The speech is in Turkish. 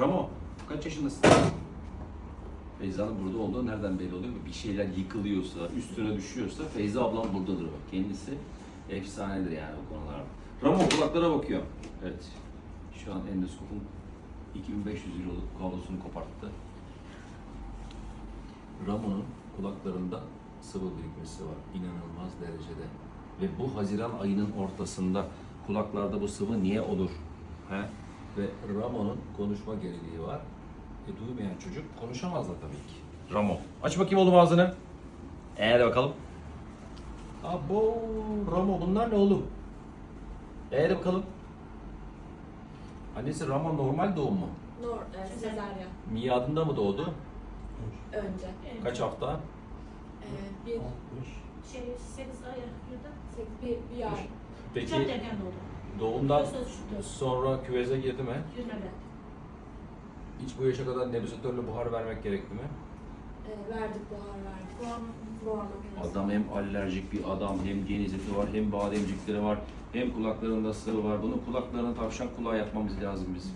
Ramo, kaç yaşındasın? Feyza'nın burada olduğu nereden belli oluyor? Bir şeyler yıkılıyorsa, üstüne düşüyorsa Feyza ablam buradadır bak. Kendisi efsanedir yani o konularda. Ramo kulaklara bakıyor. Evet. Şu an endoskopun 2500 euroluk kablosunu koparttı. Ramo'nun kulaklarında sıvı birikmesi var. inanılmaz derecede. Ve bu Haziran ayının ortasında kulaklarda bu sıvı niye olur? He? Ve Ramo'nun konuşma geriliği var. E duymayan çocuk konuşamaz da tabii ki. Ramo. Aç bakayım oğlum ağzını. Ee de bakalım. Abo Ramo bunlar ne oğlum? Ee de bakalım. Annesi Ramo normal doğum mu? Nor, e, sezaryen Miadında mı doğdu? önce. Kaç hafta? E, bir, Şey, 8 ay yılda. sek- bir, bir ay. Çok Peki erken doğdu. Doğumdan sonra küveze girdi mi? Yüzmedi. Hiç bu yaşa kadar nebuzatörle buhar vermek gerekti mi? E, verdik buhar verdik. Buhar makinesi. Adam hem alerjik bir adam, hem genizeti var, hem bademcikleri var, hem kulaklarında sıvı var. Bunu kulaklarına tavşan kulağı yapmamız lazım biz.